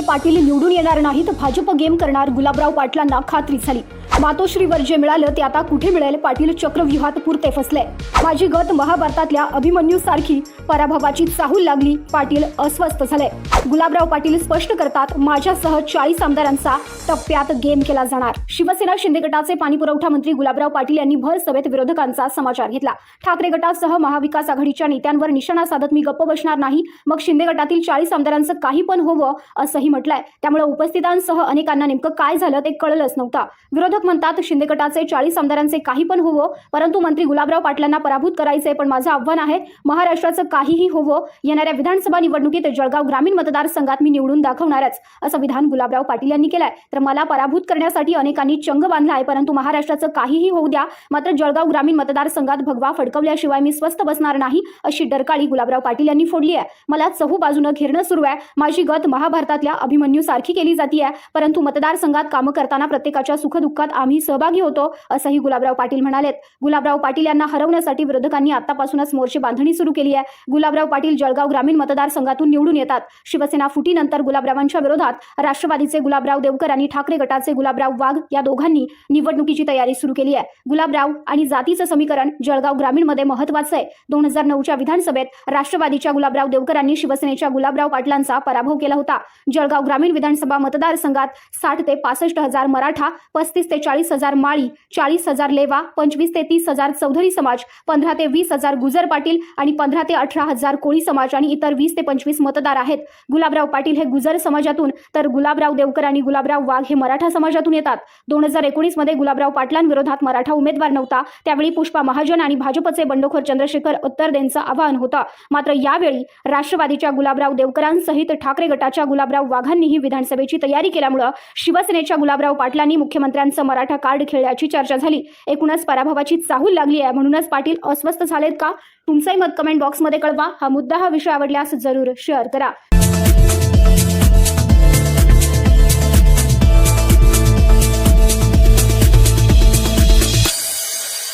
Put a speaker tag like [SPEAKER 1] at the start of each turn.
[SPEAKER 1] पाटील निवडून येणार नाही तर भाजप गेम करणार गुलाबराव पाटलांना खात्री झाली. मातोश्रीवर जे मिळालं ते आता कुठे मिळेल? पाटील चक्रव्यूहात पुरते फसले. माझी गत महाभारतातल्या अभिमन्यू सारखी पराभवाची चाहूल लागली पाटील अस्वस्थ झाले. गुलाबराव पाटील स्पष्ट करतात माझ्यासह चाळीस आमदारांचा टप्प्यात गेम केला जाणार. शिवसेना शिंदे गटाचे पाणीपुरवठा मंत्री गुलाबराव पाटील यांनी भर सभेत विरोधकांचा समाचार घेतला. ठाकरे गटासह महाविकास आघाडीच्या नेत्यांवर निशाणा साधत मी गप्प बसणार नाही मग शिंदे गटातील चाळीस आमदारांचं काही पण होवं असंही म्हटलंय. त्यामुळे उपस्थितांसह अनेकांना नेमकं काय झालं ते कळलंच नव्हतं. विरोधक म्हणतात शिंदे गटाचे चाळीस आमदारांचे काही पण होवो परंतु मंत्री गुलाबराव पाटलांना पराभूत करायचे पण माझं आव्हान आहे महाराष्ट्राचं काहीही होवं येणाऱ्या विधानसभा निवडणुकीत जळगाव ग्रामीण मतदारसंघात मी निवडून दाखवणारच असं विधान गुलाबराव पाटील यांनी केलंय. तर मला पराभूत करण्यासाठी अनेकांनी चंग बांधला आहे परंतु महाराष्ट्राचं काहीही होऊ द्या मात्र जळगाव ग्रामीण मतदारसंघात भगवा फडकवल्याशिवाय मी स्वस्थ बसणार नाही अशी डरकाळी गुलाबराव पाटील यांनी फोडली आहे. मला चहू बाजूनं घेरणं सुरू आहे. माझी गत महाभारतातल्या अभिमन्यू सारखी केली जाते परंतु मतदारसंघात कामं करताना प्रत्येकाच्या सुखदुःखात आम्ही सहभागी होतो असंही गुलाबराव पाटील म्हणालेत. गुलाबराव पाटील यांना हरवण्यासाठी विरोधकांनी आतापासूनच मोर्चे बांधणी सुरू केली आहे. गुलाबराव पाटील जळगाव ग्रामीण मतदारसंघातून निवडून येतात. शिवसेना फुटीनंतर गुलाबरावांच्या विरोधात राष्ट्रवादीचे गुलाबराव देवकर आणि ठाकरे गटाचे गुलाबराव वाघ या दोघांनी निवडणुकीची तयारी सुरू केली आहे. गुलाबराव आणि जातीचं समीकरण जळगाव ग्रामीणमध्ये महत्वाचं आहे. दोन हजार नऊच्या विधानसभेत राष्ट्रवादीच्या गुलाबराव देवकरांनी शिवसेनेच्या गुलाबराव पाटलांचा पराभव केला होता. जळगाव ग्रामीण विधानसभा मतदारसंघात साठ ते पासष्ट हजार मराठा पस्तीस ते चाळीस हजार माळी चाळीस हजार लेवा पंचवीस ते तीस हजार चौधरी समाज पंधरा ते वीस हजार गुजर पाटील आणि पंधरा ते अठरा हजार कोळी समाज आणि इतर वीस ते पंचवीस मतदार आहेत. गुलाबराव पाटील हे गुजर समाजातून तर गुलाबराव देवकर आणि गुलाबराव वाघ हे मराठा समाजातून येतात. दोन हजार एकोणीसमध्ये गुलाबराव पाटलांविरोधात मराठा उमेदवार नव्हता. त्यावेळी पुष्पा महाजन आणि भाजपचे बंडखोर चंद्रशेखर उत्तरदेंचं आवाहन होतं. मात्र यावेळी राष्ट्रवादीच्या गुलाबराव देवकरांसहित ठाकरे गटाच्या गुलाबराव वाघांनीही विधानसभेची तयारी केल्यामुळं शिवसेनेच्या गुलाबराव पाटलांनी मुख्यमंत्र्यांचं मराठा कार्ड खेळल्याची चर्चा झाली. एकूणच पराभवाची चाहूल लागली आहे. म्हणूनच पाटील अस्वस्थ झालेत का? तुमचंही मत कमेंट बॉक्समध्ये कळवा. हा मुद्दा हा विषय आवडल्यास जरूर शेअर करा.